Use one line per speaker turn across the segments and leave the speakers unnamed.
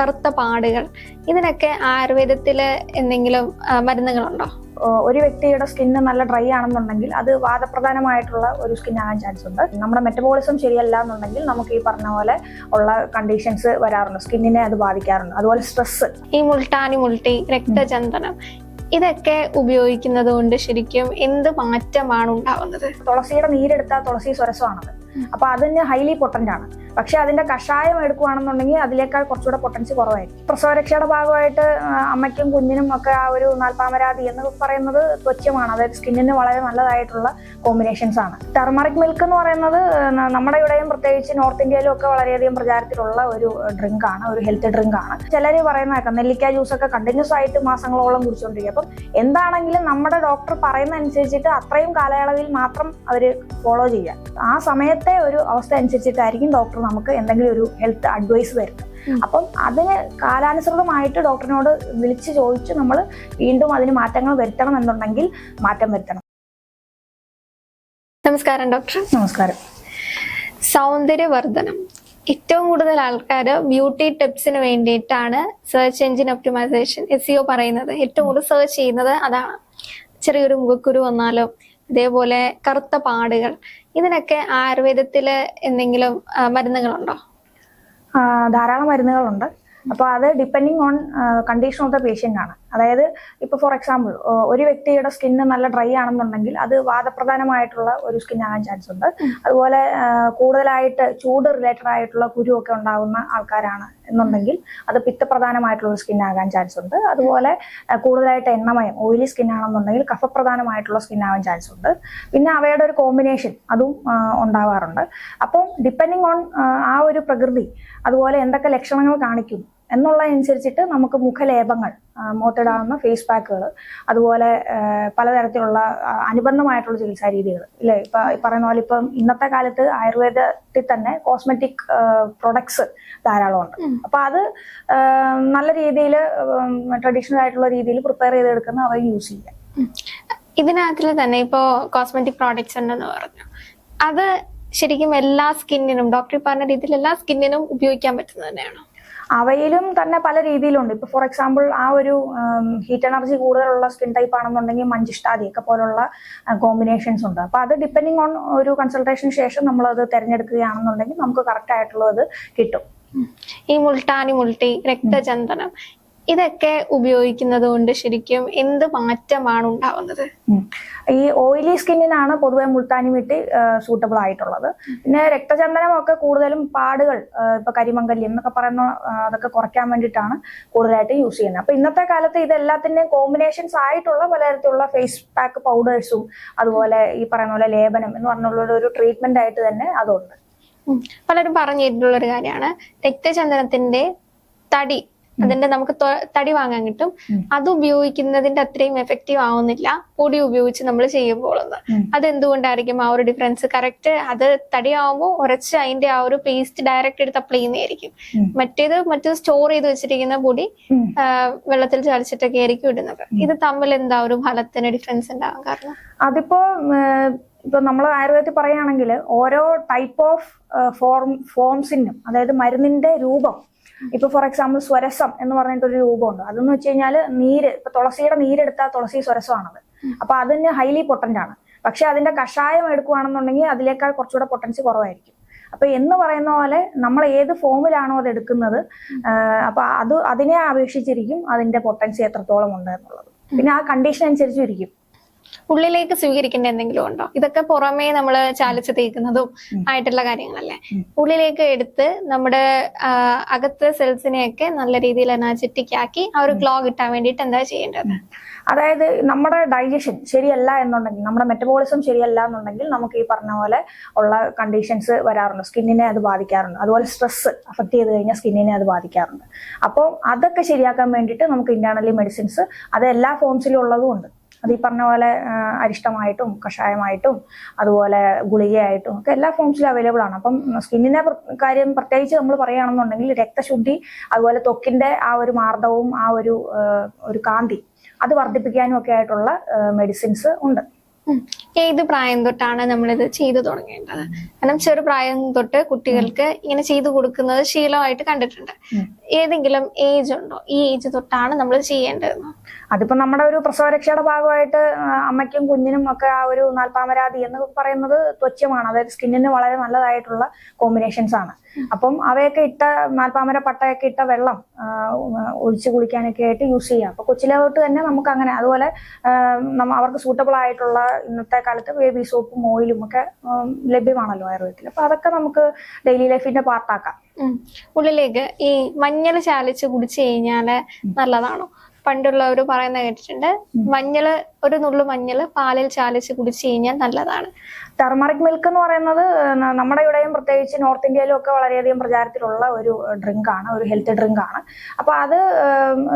കറുത്ത പാടുകൾ ഇതിനൊക്കെ ആയുർവേദത്തിൽ എന്തെങ്കിലും മരുന്നുകളുണ്ടോ?
ഒരു വ്യക്തിയുടെ സ്കിന്ന് നല്ല ഡ്രൈ ആണെന്നുണ്ടെങ്കിൽ അത് വാദപ്രധാനമായിട്ടുള്ള ഒരു സ്കിൻ ആകാൻ ചാൻസ് ഉണ്ട്. നമ്മുടെ മെറ്റബോളിസം ശരിയല്ല എന്നുണ്ടെങ്കിൽ നമുക്ക് ഈ പറഞ്ഞ പോലെ ഉള്ള കണ്ടീഷൻസ് വരാറുണ്ട്. സ്കിന്നിനെ അത് ബാധിക്കാറുണ്ട്. അതുപോലെ സ്ട്രെസ്
ഈ മുൾട്ടാനി മുൾട്ടി രക്തചന്ദനം ഇതൊക്കെ ഉപയോഗിക്കുന്നത് കൊണ്ട് ശരിക്കും എന്ത് മാറ്റമാണ് ഉണ്ടാവുന്നത്?
തുളസിയുടെ നീരെടുത്താൽ തുളസി സ്വരസമാണത്. അപ്പൊ അതിന് ഹൈലി പൊട്ടന്റ് ആണ്. പക്ഷെ അതിന്റെ കഷായം എടുക്കുകയാണെന്നുണ്ടെങ്കിൽ അതിലേക്കാൾ കുറച്ചുകൂടെ പൊട്ടൻസി കുറവായിരിക്കും. പ്രസവരക്ഷയുടെ ഭാഗമായിട്ട് അമ്മയ്ക്കും കുഞ്ഞിനും ഒക്കെ ആ ഒരു നാൽപ്പാമരാതി എന്ന് പറയുന്നത് ത്വച്ഛമാണ് അതായത് സ്കിന്നിന് വളരെ നല്ലതായിട്ടുള്ള കോമ്പിനേഷൻസ് ആണ്. ടെർമറിക് മിൽക്ക് എന്ന് പറയുന്നത് നമ്മുടെ ഇവിടെയും പ്രത്യേകിച്ച് നോർത്ത് ഇന്ത്യയിലും ഒക്കെ വളരെയധികം പ്രചാരത്തിലുള്ള ഒരു ഡ്രിങ്ക് ആണ് ഒരു ഹെൽത്ത് ഡ്രിങ്ക് ആണ്. ചിലർ പറയുന്ന കേൾക്കാം നെല്ലിക്ക ജ്യൂസ് ഒക്കെ കണ്ടിന്യൂസ് ആയിട്ട് മാസങ്ങളോളം കുടിച്ചുകൊണ്ടിരിക്കും. അപ്പം എന്താണെങ്കിലും നമ്മുടെ ഡോക്ടർ പറയുന്ന അനുസരിച്ചിട്ട് അത്രയും കാലയളവിൽ മാത്രം അവർ ഫോളോ ചെയ്യുക. ആ സമയത്തെ ഒരു അവസ്ഥ അനുസരിച്ചിട്ടായിരിക്കും ഡോക്ടർ നമുക്ക് എന്തെങ്കിലും ഒരു ഹെൽത്ത് അഡ്വൈസ് തരുന്നത്. അപ്പം അതിന് കാലാനുസൃതമായിട്ട് ഡോക്ടറിനോട് വിളിച്ച് ചോദിച്ച് നമ്മൾ വീണ്ടും അതിന് മാറ്റങ്ങൾ വരുത്തണം എന്നുണ്ടെങ്കിൽ മാറ്റം വരുത്തണം.
നമസ്കാരം ഡോക്ടർ
നമസ്കാരം.
സൗന്ദര്യവർദ്ധനം. ഏറ്റവും കൂടുതൽ ആൾക്കാർ ബ്യൂട്ടി ടിപ്സിന് വേണ്ടിയിട്ടാണ് search engine optimization S E O പറയുന്നത്. ഏറ്റവും കൂടുതൽ സെർച്ച് ചെയ്യുന്നത് അതാണ്. ചെറിയൊരു മുഖക്കുരു വന്നാലോ അതേപോലെ കറുത്ത പാടുകൾ ഇതിനൊക്കെ ആയുർവേദത്തിൽ എന്തെങ്കിലും മരുന്നുകളുണ്ടോ?
ധാരാളം മരുന്നുകളുണ്ട്. അപ്പോൾ അത് depending on condition of the patient ആണ്. അതായത് ഇപ്പോൾ ഫോർ എക്സാമ്പിൾ ഒരു വ്യക്തിയുടെ സ്കിന്ന് നല്ല ഡ്രൈ ആണെന്നുണ്ടെങ്കിൽ അത് വാദപ്രധാനമായിട്ടുള്ള ഒരു സ്കിൻ ആകാൻ ചാൻസ് ഉണ്ട്. അതുപോലെ കൂടുതലായിട്ട് ചൂട് റിലേറ്റഡ് ആയിട്ടുള്ള കുരുവൊക്കെ ഉണ്ടാകുന്ന ആൾക്കാരാണ് എന്നുണ്ടെങ്കിൽ അത് പിത്തപ്രധാനമായിട്ടുള്ള ഒരു സ്കിൻ ആകാൻ ചാൻസ് ഉണ്ട്. അതുപോലെ കൂടുതലായിട്ട് എണ്ണമയം ഓയിലി സ്കിൻ ആണെന്നുണ്ടെങ്കിൽ കഫപ്രധാനമായിട്ടുള്ള സ്കിൻ ആകാൻ ചാൻസ് ഉണ്ട്. പിന്നെ അവയുടെ ഒരു കോമ്പിനേഷൻ അതും ഉണ്ടാവാറുണ്ട്. അപ്പം ഡിപ്പെൻഡിങ് ഓൺ ആ ഒരു പ്രകൃതി അതുപോലെ എന്തൊക്കെ ലക്ഷണങ്ങൾ കാണിക്കും എന്നുള്ളതനുസരിച്ചിട്ട് നമുക്ക് മുഖലേപങ്ങൾ മുഖത്തിടാവുന്ന ഫേസ് പാക്കുകൾ അതുപോലെ പലതരത്തിലുള്ള അനുബന്ധമായിട്ടുള്ള ചികിത്സാ രീതികൾ ഇല്ലേ? ഇപ്പൊ പറയുന്ന പോലെ ഇപ്പം ഇന്നത്തെ കാലത്ത് ആയുർവേദത്തിൽ തന്നെ കോസ്മെറ്റിക് പ്രൊഡക്ട്സ് ധാരാളമുണ്ട്. അപ്പൊ അത് നല്ല രീതിയിൽ ട്രഡീഷണൽ ആയിട്ടുള്ള രീതിയിൽ പ്രിപ്പയർ ചെയ്തെടുക്കുന്ന അവർ യൂസ് ചെയ്യാം.
ഇതിനകത്തിൽ തന്നെ ഇപ്പോ കോസ്മെറ്റിക് പ്രോഡക്ട്സ് ഉണ്ടെന്ന് പറഞ്ഞു. അത് ശരിക്കും എല്ലാ സ്കിന്നിനും ഡോക്ടർ പറഞ്ഞ രീതിയിൽ എല്ലാ സ്കിന്നിനും ഉപയോഗിക്കാൻ പറ്റുന്നത് തന്നെയാണോ?
അവയിലും തന്നെ പല രീതിയിലുണ്ട്. ഇപ്പൊ ഫോർ എക്സാമ്പിൾ ആ ഒരു ഹീറ്റ് എനർജി കൂടുതലുള്ള സ്കിൻ ടൈപ്പ് ആണെന്നുണ്ടെങ്കിൽ മഞ്ചിഷ്ടാദി ഒക്കെ പോലുള്ള കോമ്പിനേഷൻസ് ഉണ്ട്. അപ്പൊ അത് ഡിപ്പെൻഡിങ് ഓൺ ഒരു കൺസൾട്ടേഷൻ ശേഷം നമ്മൾ അത് തിരഞ്ഞെടുക്കുകയാണെന്നുണ്ടെങ്കിൽ നമുക്ക് കറക്റ്റ് ആയിട്ടുള്ളത് കിട്ടും.
ഈ മുൾട്ടാനി മുൾട്ടി രക്തചന്ദനം ഇതൊക്കെ ഉപയോഗിക്കുന്നത് കൊണ്ട് ശരിക്കും എന്ത് മാറ്റമാണ് ഉണ്ടാവുന്നത്?
ഈ ഓയിലി സ്കിന്നിനാണ് പൊതുവെ മുൾത്താനി മിട്ടി സൂട്ടബിൾ ആയിട്ടുള്ളത്. പിന്നെ രക്തചന്ദനം ഒക്കെ കൂടുതലും പാടുകൾ ഇപ്പൊ കരിമംഗല്യം എന്നൊക്കെ പറയുന്ന അതൊക്കെ കുറയ്ക്കാൻ വേണ്ടിയിട്ടാണ് കൂടുതലായിട്ട് യൂസ് ചെയ്യുന്നത്. അപ്പൊ ഇന്നത്തെ കാലത്ത് ഇതെല്ലാത്തിന്റെയും കോമ്പിനേഷൻസ് ആയിട്ടുള്ള പലതരത്തിലുള്ള ഫേസ് പാക്ക് പൗഡേഴ്സും അതുപോലെ ഈ പറയുന്ന പോലെ ലേപനം എന്ന് പറഞ്ഞുള്ള ഒരു ട്രീറ്റ്മെന്റ് ആയിട്ട് തന്നെ അതുണ്ട്.
പലരും പറഞ്ഞു തരുന്നുള്ള ഒരു കാര്യമാണ് രക്തചന്ദനത്തിന്റെ തടി അതിന്റെ നമുക്ക് തടി വാങ്ങാൻ കിട്ടും. അത് ഉപയോഗിക്കുന്നതിന്റെ അത്രയും എഫക്റ്റീവ് ആവുന്നില്ല. പൊടി ഉപയോഗിച്ച് നമ്മൾ ചെയ്യുമ്പോൾ
അത്
എന്തുകൊണ്ടായിരിക്കും ആ ഒരു ഡിഫറൻസ് കറക്റ്റ് അത് തടിയാവുമ്പോൾ ഉറച്ച് അതിന്റെ ആ ഒരു പേസ്റ്റ് ഡയറക്റ്റ് എടുത്ത് അപ്ലൈ ചെയ്യുന്നതായിരിക്കും. മറ്റേത് മറ്റേത് സ്റ്റോർ ചെയ്ത് വെച്ചിരിക്കുന്ന പൊടി വെള്ളത്തിൽ ചാലിച്ചിട്ടൊക്കെ ആയിരിക്കും ഇടുന്നത്. ഇത് തമ്മിൽ എന്താ ഒരു ഫലത്തിന് ഡിഫറൻസ് ഉണ്ടാവാൻ കാരണം?
അതിപ്പോ ഇപ്പൊ നമ്മൾ ആയുർവേദത്തിൽ പറയുകയാണെങ്കിൽ ഓരോ ടൈപ്പ് ഓഫ് ഫോം ഫോംസിനും അതായത് മരുന്നിന്റെ രൂപം ഇപ്പൊ ഫോർ എക്സാമ്പിൾ സ്വരസം എന്ന് പറഞ്ഞിട്ടൊരു രൂപമുണ്ട്. അതെന്ന് വെച്ച് കഴിഞ്ഞാൽ നീര് ഇപ്പൊ തുളസിയുടെ നീരെടുത്താൽ തുളസി സ്വരസമാണത്. അപ്പൊ അതിന് ഹൈലി പൊട്ടന്റ് ആണ്. പക്ഷെ അതിന്റെ കഷായം എടുക്കുകയാണെന്നുണ്ടെങ്കിൽ അതിലേക്കാൾ കുറച്ചുകൂടെ പൊട്ടൻസി കുറവായിരിക്കും. അപ്പൊ എന്ന് പറയുന്ന പോലെ നമ്മൾ ഏത് ഫോമിലാണോ അത് എടുക്കുന്നത് അപ്പൊ അത് അതിനെ അപേക്ഷിച്ചിരിക്കും അതിന്റെ പൊട്ടൻസി എത്രത്തോളം ഉണ്ട് എന്നുള്ളത്. പിന്നെ ആ കണ്ടീഷൻ അനുസരിച്ചും ഇരിക്കും.
ഉള്ളിലേക്ക് സ്വീകരിക്കേണ്ട എന്തെങ്കിലും ഉണ്ടോ? ഇതൊക്കെ പുറമേ നമ്മൾ ചാലിച്ച് തേക്കുന്നതും ആയിട്ടുള്ള കാര്യങ്ങളല്ലേ? ഉള്ളിലേക്ക് എടുത്ത് നമ്മുടെ അകത്തെ സെൽസിനെയൊക്കെ നല്ല രീതിയിൽ എനർജറ്റിക് ആക്കി ആ ഒരു ഗ്ലോ കിട്ടാൻ വേണ്ടിയിട്ട് എന്താ ചെയ്യേണ്ടത്?
അതായത് നമ്മുടെ ഡൈജഷൻ ശരിയല്ല എന്നുണ്ടെങ്കിൽ നമ്മുടെ മെറ്റബോളിസം ശരിയല്ല എന്നുണ്ടെങ്കിൽ നമുക്ക് ഈ പറഞ്ഞ പോലെ ഉള്ള കണ്ടീഷൻസ് വരാറുണ്ട്. സ്കിന്നിനെ അത് ബാധിക്കാറുണ്ട്. അതുപോലെ സ്ട്രെസ് അഫക്ട് ചെയ്ത് കഴിഞ്ഞാൽ സ്കിന്നിനെ അത് ബാധിക്കാറുണ്ട്. അപ്പോൾ അതൊക്കെ ശരിയാക്കാൻ വേണ്ടിയിട്ട് നമുക്ക് ഇന്റേണലി മെഡിസിൻസ് അത് എല്ലാ ഫോംസിലും ഉള്ളതും ഉണ്ട്. അത് ഈ പറഞ്ഞ പോലെ അരിഷ്ടമായിട്ടും കഷായമായിട്ടും അതുപോലെ ഗുളികയായിട്ടും ഒക്കെ എല്ലാ ഫോംസിലും അവൈലബിൾ ആണ് അപ്പം സ്കിന്നിനെ കാര്യം പ്രത്യേകിച്ച് നമ്മൾ പറയുകയാണെന്നുണ്ടെങ്കിൽ രക്തശുദ്ധി അതുപോലെ തൊക്കിന്റെ ആ ഒരു മാർദ്ദവും ആ ഒരു ഒരു കാന്തി അത് വർദ്ധിപ്പിക്കാനും ഒക്കെ ആയിട്ടുള്ള മെഡിസിൻസ് ഉണ്ട്.
ഏത് പ്രായം തൊട്ടാണ് നമ്മളിത് ചെയ്തു തുടങ്ങേണ്ടത്? കാരണം ചെറു പ്രായം തൊട്ട് കുട്ടികൾക്ക് ഇങ്ങനെ ചെയ്തു കൊടുക്കുന്നത് ശീലമായിട്ട് കണ്ടിട്ടുണ്ട്. ഏതെങ്കിലും ഏജ് ഉണ്ടോ? ഈ ഏജ് തൊട്ടാണ് നമ്മൾ ചെയ്യേണ്ടത്
അതിപ്പോ നമ്മുടെ ഒരു പ്രസവരക്ഷയുടെ ഭാഗമായിട്ട് അമ്മയ്ക്കും കുഞ്ഞിനും ഒക്കെ ആ ഒരു നാൽപ്പാമരാതി എന്ന് പറയുന്നത് ത്വച്ഛമാണ് അതായത് സ്കിന്നിന് വളരെ നല്ലതായിട്ടുള്ള കോമ്പിനേഷൻസ് ആണ്. അപ്പം അവയൊക്കെ ഇട്ട നാൽപ്പാമര പട്ടയൊക്കെ ഇട്ട വെള്ളം ഒഴിച്ചു കുളിക്കാനൊക്കെ ആയിട്ട് യൂസ് ചെയ്യാം. അപ്പൊ കൊച്ചിലോട്ട് തന്നെ നമുക്ക് അങ്ങനെ. അതുപോലെ അവർക്ക് സൂട്ടബിൾ ആയിട്ടുള്ള ഇന്നത്തെ കാലത്ത് ബേബി സോപ്പും ഓയിലും ഒക്കെ ലഭ്യമാണല്ലോ ആയുർവേദത്തിൽ. അപ്പൊ അതൊക്കെ നമുക്ക് ഡെയിലി ലൈഫിന്റെ പാർട്ടാക്കാം.
ഉള്ളിലേക്ക് ഈ മഞ്ഞൾ ചാലിച്ച് കുടിച്ചു കഴിഞ്ഞാൽ നല്ലതാണോ? പണ്ടുള്ളവർ പറയുന്ന കേട്ടിട്ടുണ്ട് മഞ്ഞൾ ഒരു നുള്ളു മഞ്ഞൾ പാലിൽ ചാലിച്ച് കുടിച്ചു കഴിഞ്ഞാൽ നല്ലതാണ്.
ടർമറിക് മിൽക്ക് എന്ന് പറയുന്നത് നമ്മുടെ ഇവിടെയും പ്രത്യേകിച്ച് നോർത്ത് ഇന്ത്യയിലും ഒക്കെ വളരെയധികം പ്രചാരത്തിലുള്ള ഒരു ഡ്രിങ്ക് ആണ് ഒരു ഹെൽത്ത് ഡ്രിങ്ക് ആണ്. അപ്പൊ അത്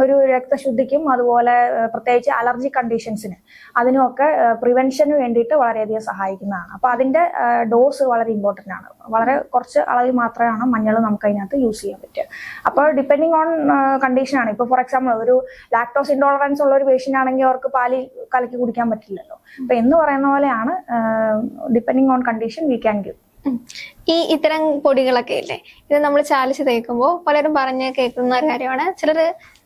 ഒരു രക്തശുദ്ധിക്കും അതുപോലെ പ്രത്യേകിച്ച് അലർജി കണ്ടീഷൻസിന് അതിനുമൊക്കെ പ്രിവെൻഷന് വേണ്ടിയിട്ട് വളരെയധികം സഹായിക്കുന്നതാണ്. അപ്പൊ അതിന്റെ ഡോസ് വളരെ ഇമ്പോർട്ടന്റ് ആണ്. വളരെ കുറച്ച് അളവിൽ മാത്രമാണ് മഞ്ഞൾ നമുക്ക് അതിനകത്ത് യൂസ് ചെയ്യാൻ പറ്റുക. അപ്പോൾ ഡിപ്പെൻഡിങ് ഓൺ കണ്ടീഷൻ ആണ്. ഇപ്പൊ ഫോർ എക്സാമ്പിൾ ഒരു ലാക്ടോസ് ഇൻടോളറൻസ് ഉള്ള ഒരു പേഷ്യന്റ് ആണെങ്കിൽ അവർക്ക് പാലിൽ കലക്കി കുടിക്കാൻ പറ്റില്ലല്ലോ. അപ്പൊ എന്ന് പറയുന്ന പോലെയാണ് depending on condition we can give
ഈ ഇത്തരം പൊടികളൊക്കെ ഇല്ലേ? ഇത് നമ്മൾ ചാലിച്ച് തേക്കുമ്പോൾ പലരും പറഞ്ഞ് കേൾക്കുന്ന ഒരു കാര്യമാണ്. ചിലർ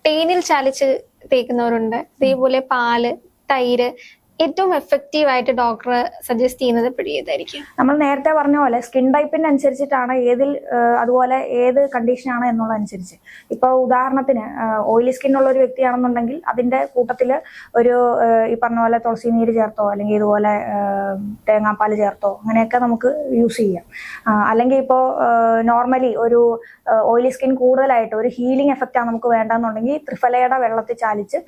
തേനിൽ ചാലിച്ച് തേക്കുന്നവരുണ്ട്. അതേപോലെ പാൽ തൈര് ഏറ്റവും എഫക്റ്റീവ് ആയിട്ട് ഡോക്ടർ സജസ്റ്റ് ചെയ്യുന്നത് പിടിയതായിരിക്കും
നമ്മൾ നേരത്തെ പറഞ്ഞ പോലെ സ്കിൻ ടൈപ്പിന് അനുസരിച്ചിട്ടാണ് ഏതിൽ അതുപോലെ ഏത് കണ്ടീഷനാണ് എന്നുള്ളതനുസരിച്ച് ഇപ്പോൾ ഉദാഹരണത്തിന് ഓയിലി സ്കിൻ ഉള്ള ഒരു വ്യക്തിയാണെന്നുണ്ടെങ്കിൽ അതിന്റെ കൂട്ടത്തിൽ ഒരു ഈ പറഞ്ഞ പോലെ തുളസി നീര് ചേർത്തോ അല്ലെങ്കിൽ ഇതുപോലെ തേങ്ങാപ്പാൽ ചേർത്തോ അങ്ങനെയൊക്കെ നമുക്ക് യൂസ് ചെയ്യാം. അല്ലെങ്കിൽ ഇപ്പോൾ നോർമലി ഒരു ഓയിലി സ്കിൻ കൂടുതലായിട്ട് ഒരു ഹീലിംഗ് എഫക്റ്റ് ആണ് നമുക്ക് വേണ്ടെന്നുണ്ടെങ്കിൽ ത്രിഫലയുടെ വെള്ളത്തിൽ ചാലിച്ച്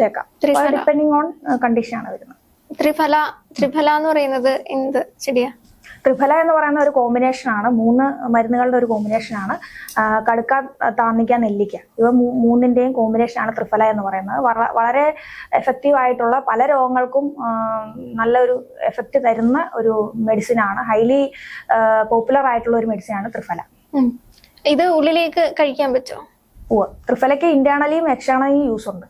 തേക്കാം. ഡിപ്പെൻഡിങ് ഓൺ കണ്ടീഷൻ ആണ് വരുന്നത്.
ത്രിഫല ത്രിഫല എന്ന് പറയുന്നത് എന്ത് ചെടിയാ?
ത്രിഫല എന്ന് പറയുന്ന ഒരു കോമ്പിനേഷൻ ആണ്. മൂന്ന് മരുന്നുകളുടെ ഒരു കോമ്പിനേഷൻ ആണ്. കടുക്ക താന്നിക്ക നെല്ലിക്ക ഇവ മൂന്നിന്റെയും കോമ്പിനേഷൻ ആണ് ത്രിഫല എന്ന് പറയുന്നത്. വള- വളരെ എഫക്റ്റീവ് ആയിട്ടുള്ള പല രോഗങ്ങൾക്കും നല്ലൊരു എഫക്റ്റ് തരുന്ന ഒരു മെഡിസിൻ ആണ്. ഹൈലി പോപ്പുലർ ആയിട്ടുള്ള ഒരു മെഡിസിൻ ആണ് ത്രിഫല.
ഇത് ഉള്ളിലേക്ക് കഴിക്കാൻ പറ്റുമോ.
ത്രിഫലയ്ക്ക് ഇന്റേണലിയും എക്സ്റ്റേണലിയും യൂസ് ഉണ്ട്.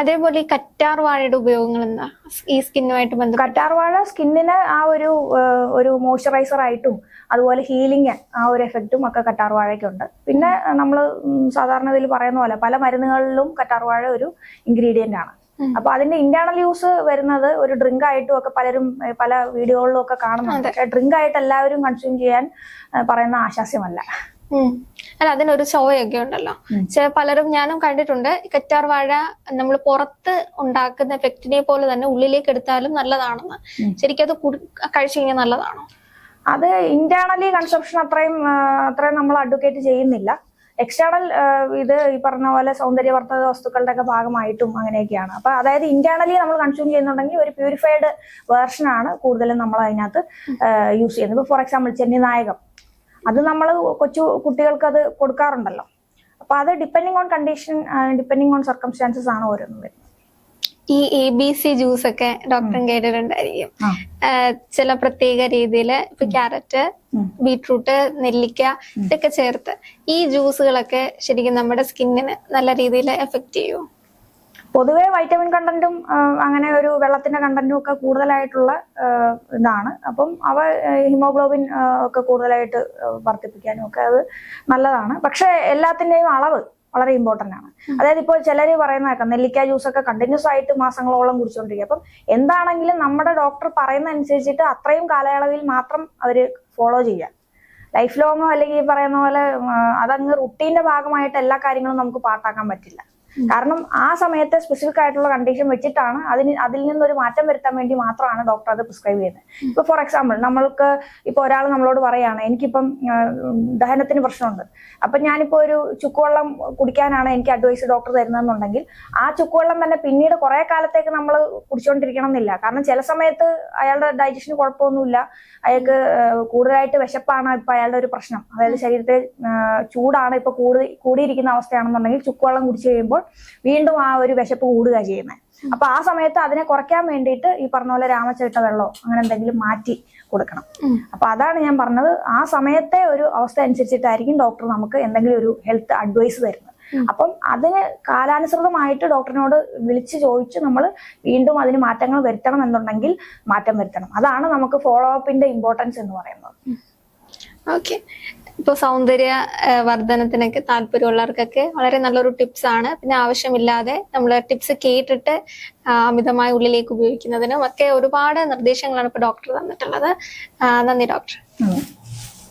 അതേപോലെ ഈ കറ്റാർ വാഴയുടെ ഉപയോഗങ്ങൾ എന്താ? ഈ സ്കിന്നുമായിട്ട് ബന്ധപ്പെട്ട്.
കറ്റാർവാഴ സ്കിന്നിന് ആ ഒരു ഒരു മോയ്സ്ചറൈസർ ആയിട്ടും അതുപോലെ ഹീലിംഗ് ആ ഒരു എഫക്റ്റും ഒക്കെ കറ്റാർ കറ്റാർവാഴയ്ക്കുണ്ട് പിന്നെ നമ്മൾ സാധാരണ ഇതിൽ പറയുന്ന പോലെ പല മരുന്നുകളിലും കറ്റാർ വാഴ ഒരു ഇൻഗ്രീഡിയന്റ് ആണ്. അപ്പൊ അതിന്റെ ഇന്റേണൽ യൂസ് വരുന്നത് ഒരു ഡ്രിങ്ക് ആയിട്ടും ഒക്കെ പലരും പല വീഡിയോകളിലും ഒക്കെ കാണുന്നുണ്ട്. ഡ്രിങ്ക് ആയിട്ട് എല്ലാവരും കൺസ്യൂം ചെയ്യാൻ പറയുന്ന ആശാസ്യമല്ല.
അല്ല അതിനൊരു ചോവയൊക്കെ ഉണ്ടല്ലോ. ചില പലരും ഞാനും കണ്ടിട്ടുണ്ട് കറ്റാർ വാഴ നമ്മൾ പുറത്ത് ഉണ്ടാക്കുന്ന എഫക്റ്റിനെ പോലെ തന്നെ ഉള്ളിലേക്ക് എടുത്താലും നല്ലതാണെന്ന്. ശരിക്കും അത് കഴിച്ചു കഴിഞ്ഞാൽ നല്ലതാണോ?
അത് ഇന്റേണലി കൺസപ്ഷൻ അത്രയും അത്രയും നമ്മൾ അഡ്വക്കേറ്റ് ചെയ്യുന്നില്ല. എക്സ്റ്റേണൽ ഇത് ഈ പറഞ്ഞ പോലെ സൗന്ദര്യവർദ്ധക വസ്തുക്കളുടെ ഒക്കെ ഭാഗമായിട്ടും അങ്ങനെയൊക്കെയാണ്. അപ്പൊ അതായത് ഇന്റേണലി നമ്മൾ കൺസ്യൂം ചെയ്യുന്നുണ്ടെങ്കിൽ ഒരു പ്യൂരിഫൈഡ് വേർഷനാണ് ആണ് കൂടുതലും നമ്മൾ അതിനകത്ത് യൂസ് ചെയ്യുന്നത്. ഇപ്പൊ ഫോർ എക്സാമ്പിൾ ചെന്നിനായകം. അത് നമ്മൾ കൊച്ചു കുട്ടികൾക്ക് അത് കൊടുക്കാറുണ്ടല്ലോ. അപ്പൊ അത് depending on condition depending on circumstances ആണ് ഓരോന്നും വരുന്നത്.
ഈ എ ബി സി ജ്യൂസ് ഒക്കെ ഡോക്ടറും കേട്ടിട്ടുണ്ടായിരിക്കും. ചില പ്രത്യേക രീതിയിൽ ഇപ്പൊ ക്യാരറ്റ്. ബീട്രൂട്ട് നെല്ലിക്ക ഇതൊക്കെ ചേർത്ത് ഈ ജ്യൂസുകളൊക്കെ ശരിക്കും നമ്മുടെ സ്കിന്നിന് നല്ല രീതിയിൽ എഫക്ട് ചെയ്യുമോ
പൊതുവെ വൈറ്റമിൻ കണ്ടന്റും അങ്ങനെ ഒരു വെള്ളത്തിന്റെ കണ്ടന്റും ഒക്കെ കൂടുതലായിട്ടുള്ള ഇതാണ്. അപ്പം അവ ഹിമോഗ്ലോബിൻ ഒക്കെ കൂടുതലായിട്ട് വർദ്ധിപ്പിക്കാനും ഒക്കെ അത് നല്ലതാണ്. പക്ഷെ എല്ലാത്തിന്റെയും അളവ് വളരെ ഇമ്പോർട്ടന്റ് ആണ്. അതായത് ഇപ്പോൾ ചിലർ പറയുന്ന കേൾക്കാം നെല്ലിക്ക ജ്യൂസ് ഒക്കെ കണ്ടിന്യൂസ് ആയിട്ട് മാസങ്ങളോളം കുടിച്ചുകൊണ്ടിരിക്കുക അപ്പം എന്താണെങ്കിലും നമ്മുടെ ഡോക്ടർ പറയുന്ന അനുസരിച്ചിട്ട് അത്രയും കാലയളവിൽ മാത്രം അവർ ഫോളോ ചെയ്യുക. ലൈഫ് ലോങ്ങോ അല്ലെങ്കിൽ ഈ പറയുന്ന പോലെ അതങ്ങ് റുട്ടീന്റെ ഭാഗമായിട്ട് എല്ലാ കാര്യങ്ങളും നമുക്ക് പാട്ടാക്കാൻ പറ്റില്ല. കാരണം ആ സമയത്തെ സ്പെസിഫിക് ആയിട്ടുള്ള കണ്ടീഷൻ വെച്ചിട്ടാണ് അതിന് അതിൽ നിന്നൊരു മാറ്റം വരുത്താൻ വേണ്ടി മാത്രമാണ് ഡോക്ടർ അത് പ്രിസ്ക്രൈബ് ചെയ്യുന്നത്. ഇപ്പൊ ഫോർ എക്സാമ്പിൾ നമ്മൾക്ക് ഇപ്പൊ ഒരാൾ നമ്മളോട് പറയാണ് എനിക്കിപ്പം ദഹനത്തിന് പ്രശ്നമുണ്ട്. അപ്പൊ ഞാനിപ്പോ ഒരു ചുക്കുവെള്ളം കുടിക്കാനാണ് എനിക്ക് അഡ്വൈസ് ഡോക്ടർ തരുന്നതെന്നുണ്ടെങ്കിൽ ആ ചുക്കുവെള്ളം തന്നെ പിന്നീട് കുറെ കാലത്തേക്ക് നമ്മൾ കുടിച്ചുകൊണ്ടിരിക്കണം എന്നില്ല കാരണം ചില സമയത്ത് അയാളുടെ ഡൈജഷന് കുഴപ്പമൊന്നുമില്ല. അയാൾക്ക് കൂടുതലായിട്ട് വിശപ്പാണ് ഇപ്പൊ അയാളുടെ ഒരു പ്രശ്നം. അതായത് ശരീരത്തിൽ ചൂടാണ് ഇപ്പൊ കൂടി കൂടിയിരിക്കുന്ന അവസ്ഥയാണെന്നുണ്ടെങ്കിൽ ചുക്കുവെള്ളം കുടിച്ചു കഴിയുമ്പോൾ വീണ്ടും ആ ഒരു വിശപ്പ് കൂടുക ചെയ്യുന്നത്. അപ്പൊ ആ സമയത്ത് അതിനെ കുറയ്ക്കാൻ വേണ്ടിയിട്ട് ഈ പറഞ്ഞ പോലെ രാമച്ചേട്ട വെള്ളമോ അങ്ങനെ എന്തെങ്കിലും മാറ്റി കൊടുക്കണം. അപ്പൊ അതാണ് ഞാൻ പറഞ്ഞത്. ആ സമയത്തെ ഒരു അവസ്ഥ അനുസരിച്ചിട്ടായിരിക്കും ഡോക്ടർ നമുക്ക് എന്തെങ്കിലും ഒരു ഹെൽത്ത് അഡ്വൈസ് തരുന്നത്. അപ്പം അതിന് കാലാനുസൃതമായിട്ട് ഡോക്ടറിനോട് വിളിച്ച് ചോദിച്ച് നമ്മൾ വീണ്ടും അതിന് മാറ്റങ്ങൾ വരുത്തണം എന്നുണ്ടെങ്കിൽ മാറ്റം വരുത്തണം. അതാണ് നമുക്ക് ഫോളോ അപ്പിന്റെ ഇമ്പോർട്ടൻസ് എന്ന് പറയുന്നത്.
ഓക്കെ ഇപ്പോൾ സൗന്ദര്യ വർധനത്തിനൊക്കെ താല്പര്യമുള്ളവർക്കൊക്കെ വളരെ നല്ലൊരു ടിപ്സ് ആണ്. പിന്നെ ആവശ്യമില്ലാതെ നമ്മൾ ടിപ്സ് കേട്ടിട്ട് അമിതമായ ഉള്ളിലേക്ക് ഉപയോഗിക്കുന്നതിനും ഒക്കെ ഒരുപാട് നിർദ്ദേശങ്ങളാണ് ഇപ്പൊ ഡോക്ടർ തന്നിട്ടുള്ളത്. നന്ദി ഡോക്ടർ.